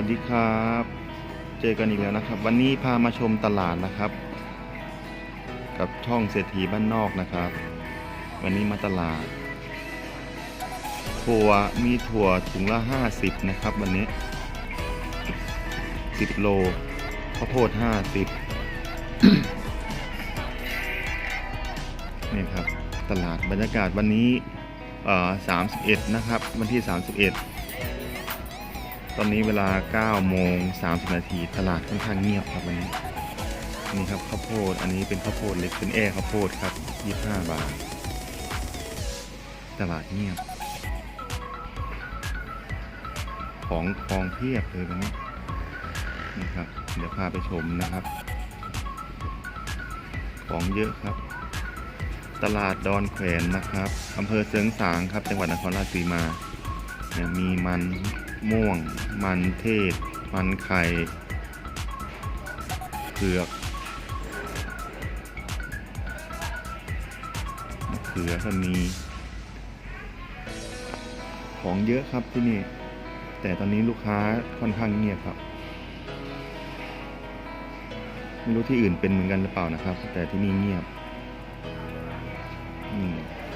สวัสดีครับ เจอกันอีกแล้วนะครับ วันนี้พามาชมตลาดนะครับ กับช่องเศรษฐีบ้านนอกนะครับ วันนี้มาตลาด ถั่วมีถั่วถุงละ 50 นะครับ วันนี้ 10 โลข้าวโพด 50นี่ครับ ตลาดบรรยากาศวันนี้เอ่อ31 นะครับ วันที่ 31 ตอนนี้เวลา9โมง30นาทีตลาดค่อนข้างเงียบครับวันนี้นี่ครับข้าวโพดอันนี้เป็นข้าวโพดเล็กเป็นแอร์ข้าวโพดครับ25บาท ตลาดเงียบ ของกองเพียบเลยวันนี้นี่ครับเดี๋ยวพาไปชมนะครับ ของเยอะครับ ตลาดดอนแขวนนะครับอำเภอเสิงสางครับ จังหวัดนครราชสีมาเนี่ยมีมัน ม่วง มันเทศ มันไข่เผือกมะเขือก็มี ของเยอะครับที่นี่ แต่ตอนนี้ลูกค้าค่อนข้างเงียบครับ ไม่รู้ที่อื่นเป็นเหมือนกันหรือเปล่านะครับ แต่ที่นี่เงียบ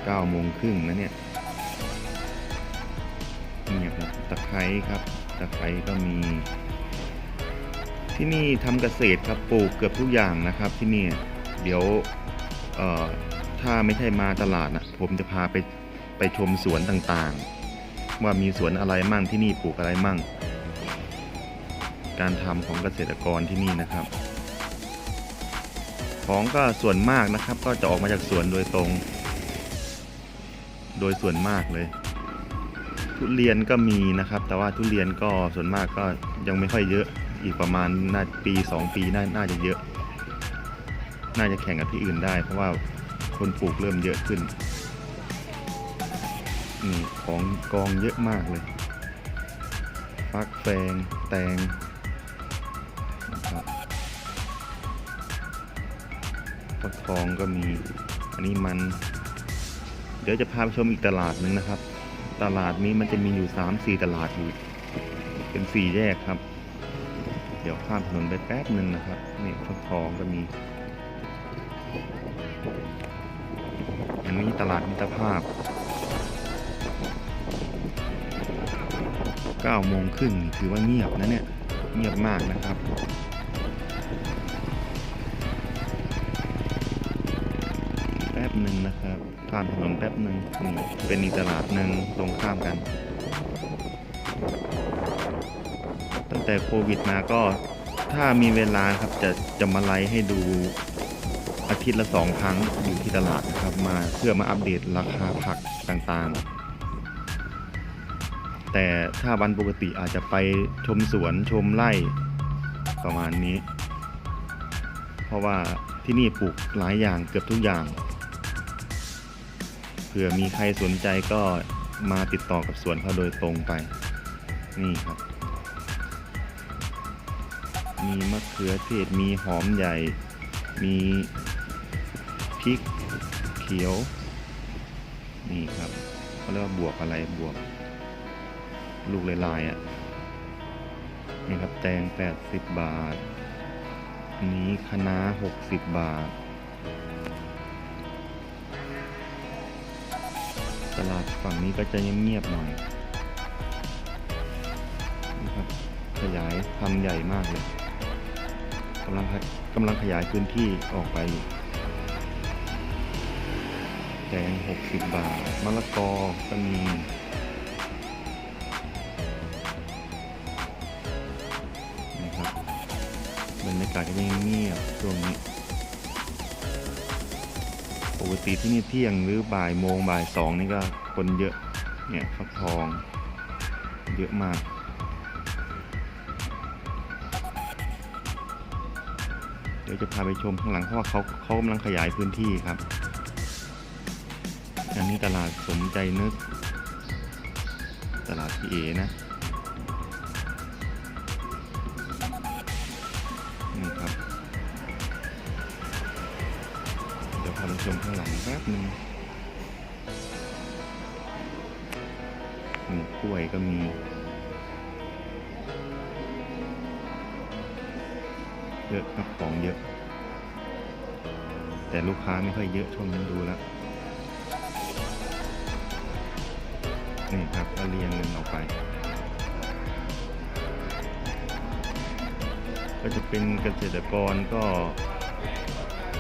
เก้าโมงครึ่งนะเนี่ย เงียบครับตะไคร้ครับตะไคร้ก็มี ที่นี่ทำเกษตรครับปลูกเกือบทุกอย่างนะครับ ที่นี่เดี๋ยวเอ่อถ้าไม่ใช่มาตลาดนะผมจะพาไปไปชมสวนต่างๆ ว่ามีสวนอะไรมั่งที่นี่ปลูกอะไรมั่ง การทำของเกษตรกรที่นี่นะครับ ของก็ส่วนมากนะครับ ก็จะออกมาจากสวนโดยตรง โดยส่วนมากเลย ทุเรียนก็มีนะครับ แต่ว่าทุเรียนก็ส่วนมากก็ยังไม่ค่อยเยอะอีกประมาณน่าปีสองปีน่าน่าจะเยอะ น่าจะแข่งกับที่อื่นได้ เพราะว่าคนปลูกเริ่มเยอะขึ้นนี่ของกองเยอะมากเลยฟักแฟงแตงนะครับฟักทองก็มี อันนี้มัน เดี๋ยวจะพาไปชมอีกตลาดหนึ่งนะครับ ตลาดนี้มันจะมีอยู่สามสี่ตลาดอยู่เป็นสี่แยกครับ เดี๋ยวข้ามถนนไปแป๊บหนึ่งนะครับนี่ฟักทองก็มี อันนี้ตลาดมิตรภาพ9โมงครึ่งถือว่าเงียบนะเนี่ย เงียบมากนะครับ ป๊บหนึ่งนะครับข้ามถนนแป๊บหนึ่งนี่เป็นอีกตลาดหนึ่งตรงข้ามกัน ตั้งแต่โควิดมาก็ถ้ามีเวลาครับจะจะมาไลฟ์ให้ดูอาทิตย์ละสองครั้งอยู่ที่ตลาดนะครับมาเพื่อมาอัปเดตราคาผักต่างๆ แต่ถ้าวันปกติอาจจะไปชมสวนชมไร่ประมาณนี้ เพราะว่าที่นี่ปลูกหลายอย่างเกือบทุกอย่าง ผื่อมีใครสนใจก็มาติดต่อกับสวนเขาโดยตรงไป นี่ครับ มีมะเขือเทศมีหอมใหญ่ มีพริกเขียว นี่ครับเขาเรียกว่าบวกอะไรบวก ลูกลายๆอะ นี่ครับแตง 80 บาทนนี้คะน้า60 บาท ลาดฝั่งนี้ก็จะเงียบๆหน่อยนะครับขยายทำใหญ่มากเลยกำลังกำลังขยายพื้นที่ออกไปอยู่แตง60 บาท มะละกอก็มีนะครับบรรยากาศก็ยังเงียบช่วงนี้ ปกติที่นี่เที่ยงหรือบ่ายโมงบ่ายสองนี่ก็คนเยอะเนี่ยฟักทอง เยอะมากเดี๋ยวจะพาไปชมข้างหลังเพราะว่าเขาเขากำลังขยายพื้นที่ครับ อันนี้ตลาดสมใจนึก ตลาดพีเอนะ แป๊บหนึงนี่กล้วยก็มีเยอะครับของเยอะ แต่ลูกค้าไม่ค่อยเยอะช่วงนี้ดูแล้วนี่ครับก็เรียงเงินออกไป ก็จะเป็นเกษตรกรก็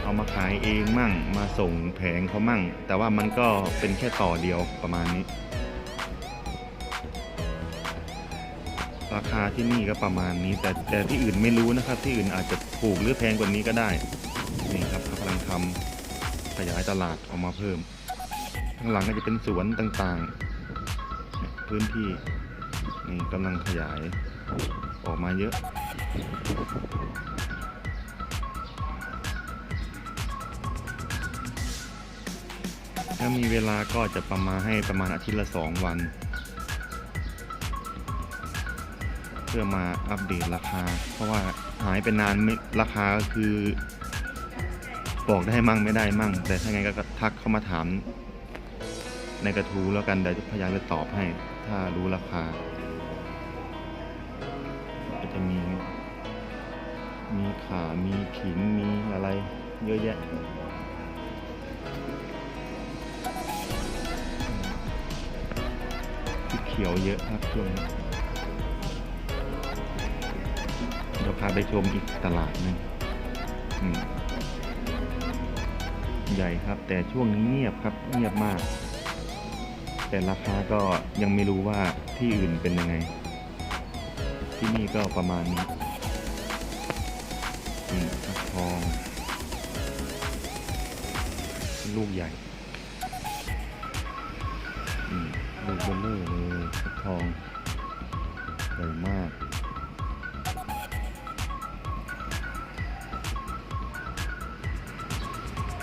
เอามาขายเองมั่ง มาส่งแผงเขามั่ง แต่ว่ามันก็เป็นแค่ต่อเดียวประมาณนี้ ราคาที่นี่ก็ประมาณนี้ แต่แต่ที่อื่นไม่รู้นะครับ ที่อื่นอาจจะถูกหรือแพงกว่านี้ก็ได้ นี่ครับกำลังทำขยายตลาดออกมาเพิ่ม ข้างหลังก็จะเป็นสวนต่างๆ พื้นที่นี่กำลังขยายออกมาเยอะ ถ้ามีเวลาก็จะประมาณให้ประมาณอาทิตย์ละสองวัน เพื่อมาอัปเดตราคา เพราะว่าหายไปนานราคาก็คือบอกได้มั่งไม่ได้มั่ง แต่ถ้าไงก็ทักเข้ามาถาม ในกระทู้แล้วกันเดี๋ยวจะพยายามจะตอบให้ ถ้ารู้ราคาก็จะมี มีขา มีขิง มีอะไร เยอะแยะ ขียวเยอะครับช่วงนี้เดี๋ยวพาไปชมอีกตลาดหนึ่งใหญ่ครับ แต่ช่วงนี้เงียบครับ เงียบมาก แต่ราคาก็ยังไม่รู้ว่าที่อื่นเป็นยังไง ที่นี่ก็ประมาณนี้ทอง ลูกใหญ่ อืมลูกเบลเลอเลยทองใหญ่มาก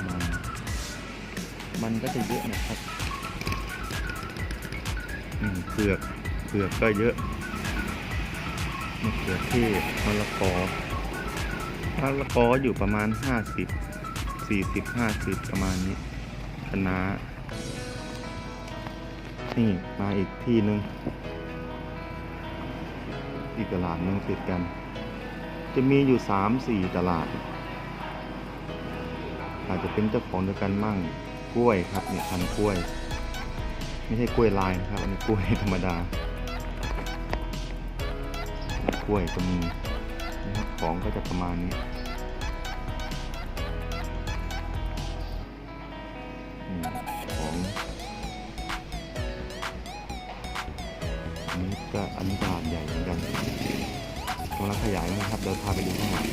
มันมันก็จะเยอะนะครับอืมเผือกเผือกก็เยอะมะเขือเทศมะละกอมะละกออยู่ประมาณห้าสิบสี่สิบห้าสิบประมาณนี้คะน้า นี่มาอีกที่หนึ่งอีกตลาดหนึ่งติดกัน จะมีอยู่สามสี่ตลาด อาจจะเป็นเจ้าของเดียวกันมั่งกล้วยครับเนี่ยพันกล้วย ไม่ใช่กล้วยลายนะครับอันนี้กล้วยธรรมดากล้วยก็มีนะครับของก็จะประมาณนี้ ก็อันนี้ตลาดใหญ่เหมือนกันกำลังขยายนะครับเดินพาไปดูข้างหลัง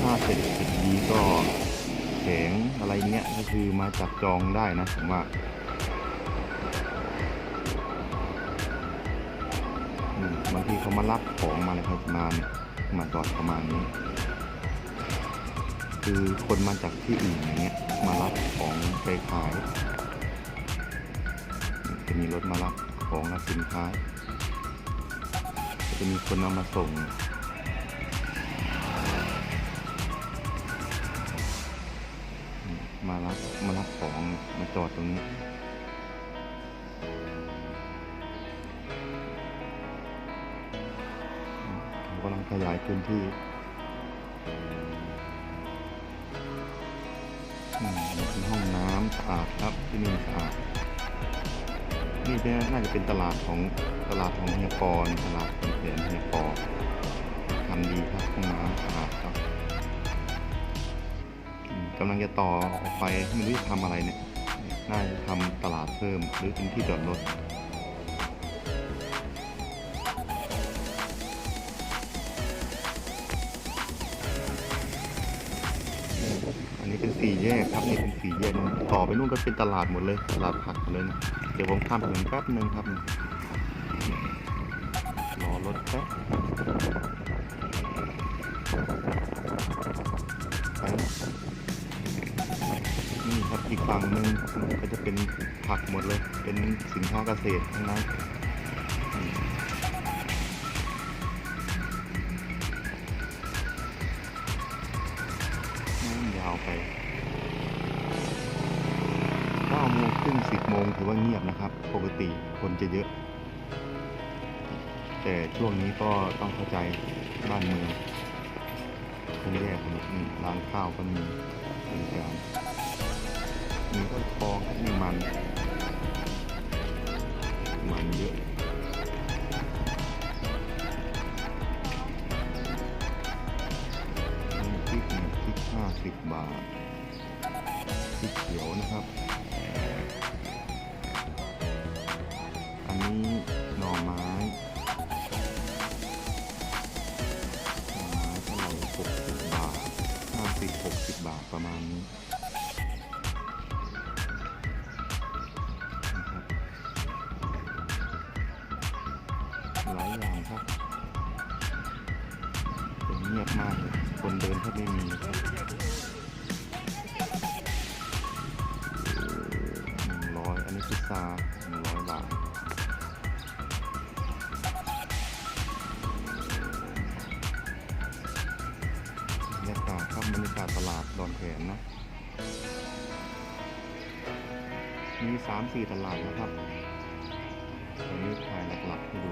ถ้าเศรษฐกิจดีก็แผงอะไรเงี้ยก็คือมาจับจองได้นะผมว่าบางทีเขามารับของมาอะไรเขามาเนี่ยมาจอดประมาณนี้ คือคนมาจากที่อื่นอย่างเงี้ยมารับของไปขายจะมีรถมารับ ของและสินค้าจะมีคนเอามาส่ง มารับมารับของมาจอดตรงนี้กำลังขยายพื้นที่อืมนี่เป็นห้องน้ำสะอาดครับที่นี่สะอาด นี่เป็นน่าจะเป็นตลาดของตลาดของเฮียปอนตลาดคนเขียนเฮียปอทำดีครับห้องน้ำสะอาดครับกำลังจะต่อออกไปไม่รู้จะทำอะไรเนี่ยน่าจะทำตลาดเพิ่มหรือเป็นที่จอดรถอันนี้เป็นสี่แยกครับนี่เป็นสี่แยกต่อไปนู่นก็เป็นตลาดหมดเลย ตลาดผักหมดเลยนะ ดี๋ยวผมข้ามถนนแป๊บหนึ่งครับรอรถแป๊บนี่ครับอีกฝั่งหนึ่งก็จะเป็นผักหมดเลย เป็นสินค้าเกษตรทั้งนั้น 9โมงครึ่ง10โมงถือว่าเงียบนะครับ ปกติคนจะเยอะ แต่ช่วงนี้ก็ต้องเข้าใจบ้านเมืองคือแยกกันนี่ร้านข้าวก็มีเหมือนกันมีก็ทองมีมัน มันเยอะมีพริกเนี่ยพริกห้าสิบบาทพริกเขียวนะครับ อันนี้หน่อไม้หน่อไม้เท่าไหร่หกสิบบาทห้าสิบหกสิบบาทประมาณนี้หลายอย่างครับแต่เงียบมากเลยคนเดินแทบไม่มี นี้พิซซ่าหนึ่งร้อยบาทบรรยากาศครับบรรยากาศตลาดดอนแขนนะ มีสามสี่ตลาดนะครับอันนี้ถ่ายหลักๆให้ดู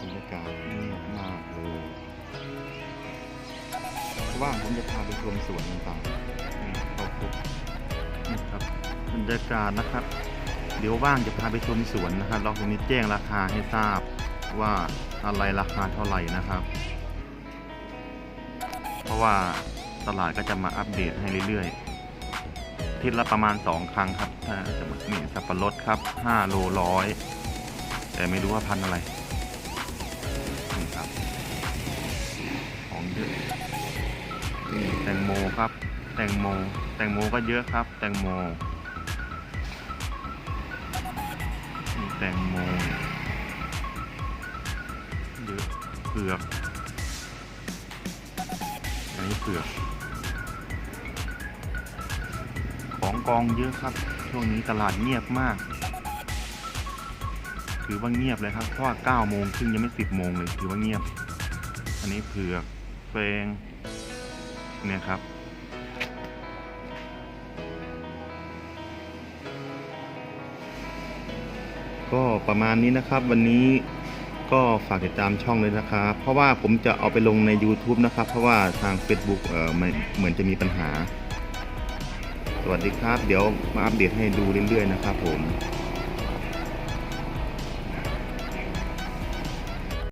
บรรยากาศเงียบมากเลย ว่างผมจะพาไปชมสวนต่างๆนี่เข้าพบนี่ครับบรรยากาศนะครับ เดี๋ยวว่างจะพาไปชมสวนนะครับเราตรงนี้แจ้งราคาให้ทราบว่าอะไรราคาเท่าไหร่นะครับ เพราะว่าตลาดก็จะมาอัปเดตให้เรื่อยๆทิตย์ละประมาณ 2 ครั้งครับถ้าจะมานี่สับปะรดครับ5โลร้อยแต่ไม่รู้ว่าพันอะไร ตงโมครับ แตงโม แตงโมก็เยอะครับ แตงโมแตงโมเยอะเผือกอันนี้เผือก ของกองเยอะครับ ช่วงนี้ตลาดเงียบมาก ถือว่าเงียบเลยครับ เพราะว่า9โมงครึ่งยังไม่ 10โมงเลย ถือว่าเงียบ อันนี้เผือกแฟง นี่ยครับ ก็ประมาณนี้นะครับ วันนี้ก็ฝากติดตามช่องเลยนะครับ เพราะว่าผมจะเอาไปลงใน YouTube นะครับ เพราะว่าทาง Facebook เออเหมือนจะมีปัญหา สวัสดีครับ เดี๋ยวมาอัปเดตให้ดูเรื่อยๆนะครับผม